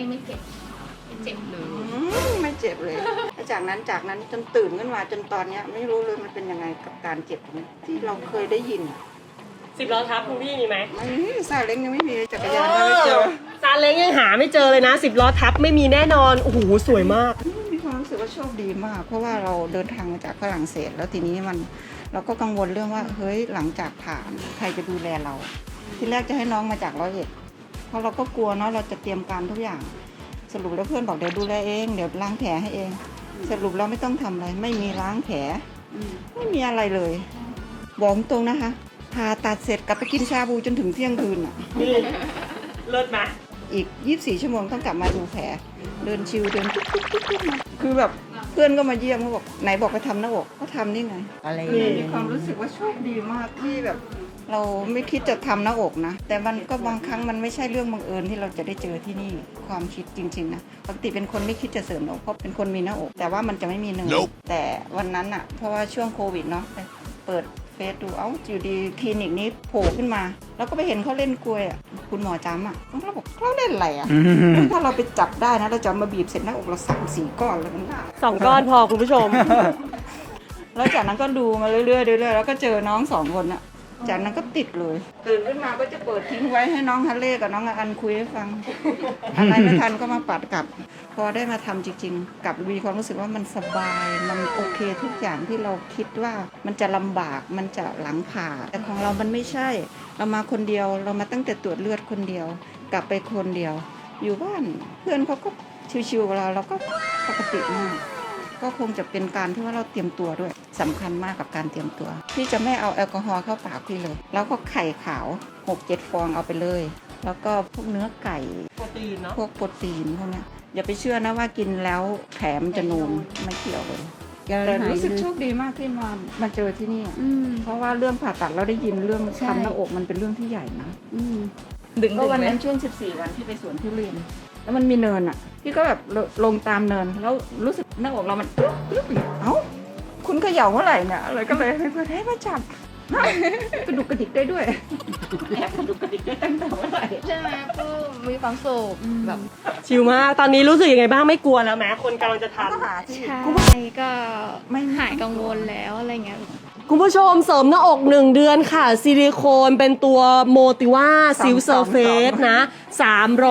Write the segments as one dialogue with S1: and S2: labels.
S1: ไม่ไม่เจ็บไม่เจ็บเลย
S2: อืมไม่เจ็บเลย แล้วจากนั้นจากนั้นจนตื่นขึ้นมาจนตอนเนี้ย ไม่รู้เลยมันเป็นยังไงกับการเจ็บตรงนี้ที่เราเคยได้ยินอะ
S3: สิบล้อทับคุณพี่มีไหม
S2: ไม่มีซาเล้งยังไม่มีจักรยานก็ไม่เจอ
S3: ซาเล้งยังหาไม่เจอเลยนะสิบล้อทับไม่มีแน่นอนโอ้โหสวยมาก
S2: มีความรู้สึกว่าโชคดีมาก เพราะว่าเราเดินทางมาจากฝรั่งเศส แล้วทีนี้มันเราก็กังวลเรื่องว่าเฮ้ยหลังจากผ่านใครจะดูแลเรา ทีแรกจะให้น้องมาจากร้อยเอ็ด เพราะเราก็กลัวเนาะเราจะเตรียมการทุกอย่าง สรุปแล้วเพื่อนบอกเดี๋ยวดูแลเองเดี๋ยวล้างแผลให้เอง สรุปเราไม่ต้องทำอะไร ไม่มีล้างแผลไม่มีอะไรเลยบอกตรงนะคะผ่าตัดเสร็จกลับไปกินชาบูจนถึงเที่ยงคืนอะ
S3: นี่เลิศไหม
S2: อีก 24 ชั่วโมงต้องกลับมาดูแผลเดินชิวเดินตุ๊กตุ๊กตุ๊กตุ๊กมาคือแบบเพื่อนก็มาเยี่ยมเขาบอกไหนบอกไปทำหน้าอกก็ทำนี่ไง
S4: อะไร
S2: นี่มีความรู้สึกว่าโชคดีมากที่แบบ เราไม่คิดจะทำหน้าอกนะ แต่มันก็บางครั้งมันไม่ใช่เรื่องบังเอิญที่เราจะได้เจอที่นี่ความคิดจริงๆนะปกติเป็นคนไม่คิดจะเสริมหน้าอกเพราะเป็นคนมีหน้าอก แต่ว่ามันจะไม่มีเนื้อแต่วันนั้นอะเพราะว่าช่วงโควิดเนาะเปิดเฟซดูเอ้าอยู่ดีคลินิกนี้โผล่ขึ้นมา แล้วก็ไปเห็นเขาเล่นกลวยอะคุณหมอจำอะเราบอกเขาเล่นอะไรอะถ้าเราไปจับได้นะเราจะเอามาบีบเสร็จหน้าอกเราสามสี่ก้อนแล้วมันหนา
S3: สองก้อนพอคุณผู้ชม
S2: แล้วจากนั้นก็ดูมาเรื่อยๆเรื่อยๆแล้วก็เจอน้องสองคนอะ จากนั้นก็ติดเลย ตื่นขึ้นมาก็จะเปิดทิ้งไว้ให้น้องฮันเล่กับน้องอันคุยให้ฟัง อะไรไม่ทันก็มาปัดกลับ พอได้มาทำจริง ๆ กับมีความรู้สึกว่ามันสบาย มันโอเคทุกอย่างที่เราคิดว่ามันจะลำบากมันจะหลังผ่า แต่ของเรามันไม่ใช่ เรามาคนเดียวเรามาตั้งแต่ตรวจเลือดคนเดียว กลับไปคนเดียว อยู่บ้านเพื่อนเขาก็ชิวๆกับเราเราก็ปกติมาก ก็คงจะเป็นการที่ว่าเราเตรียมตัวด้วยสำคัญมากกับการเตรียมตัว พี่จะไม่เอาแอลกอฮอล์เข้าปากพี่เลย แล้วก็ไข่ขาวหกเจ็ดฟองเอาไปเลย แล้วก็พวกเนื้อไก่
S3: โปรตีนเนาะ
S2: พวกโปรตีนพวกเนี้ยอย่าไปเชื่อนะว่ากินแล้วแผลมันจะนูนไม่เกี่ยวเลยแต่รู้สึกโชคดีมากที่มามาเจอที่นี่
S1: อืม
S2: เพราะว่าเรื่องผ่าตัดเราได้ยินเรื่อง
S1: ใช่
S2: ทำหน้าอกมันเป็นเรื่องที่ใหญ่นะ
S1: อืมดึง
S2: ก็
S1: ดึง
S2: วัน
S1: ไหม
S2: นั้นช่วง 14 วันที่ไปสวนทุเรียน แล้วมันมีเนินอะ พี่ก็แบบลลงตามเนิน แล้วรู้สึกหน้าอกเรามันปึ๊บปึ๊บเอ้า คุณเขย่าเมื่อไหร่เนี่ยอะไรก็เลยให้เพื่อนให้มาจับกระดุกกระดิกได้ด้วยแอบกระดุกกระดิกได้ตั้งแต่เมื่อไหร่
S1: ใช่ไหมปื้มมีความสุขแบบ
S3: ชิลมากตอนนี้รู้สึกยังไงบ้างไม่กลัวแล้วแม้คนกำลังจะทำ
S2: ก็หาที่
S1: ใช่ก็
S2: ไม่
S1: หายกังวลแล้วอะไรเงี้ย
S3: คุณผู้ชมเสริมหน้าอก 1 เดือนค่ะ ซิลิโคนเป็นตัวโมติว่าซิลเซอร์เฟสนะ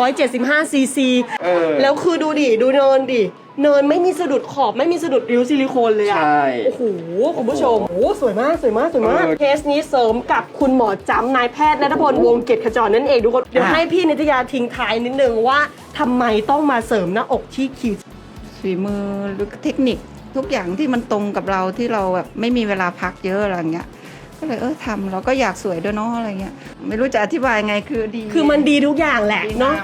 S3: 375 ซีซีแล้วคือดูดิ ดูเนินดิ เนินไม่มีสะดุดขอบไม่มีสะดุดริ้วซิลิโคนเลยอะ
S4: ใช่
S3: โอ้โห คุณผู้ชม โอ้โหสวยมาก สวยมาก สวยมาก
S4: เออ
S3: เคสนี้เสริมกับคุณหมอจำนายแพทย์นัทพลวงศ์เกตขจรนั่นเองทุกคน เดี๋ยว
S4: อะ
S3: ให้พี่นิตยาทิ้งท้ายนิดนึงว่าทำไมต้องมาเสริมหน้าอกที่คิว
S2: ฝีมือหรือเทคนิค ทุกอย่างที่มันตรงกับเราที่เราแบบไม่มีเวลาพักเยอะอะไรเงี้ยก็เลยเออทำเราก็อยากสวยด้วยเนาะอะไรเงี้ยไม่รู้จะอธิบายไงคือดี
S3: คือมันดีทุกอย่างแหละเนาะ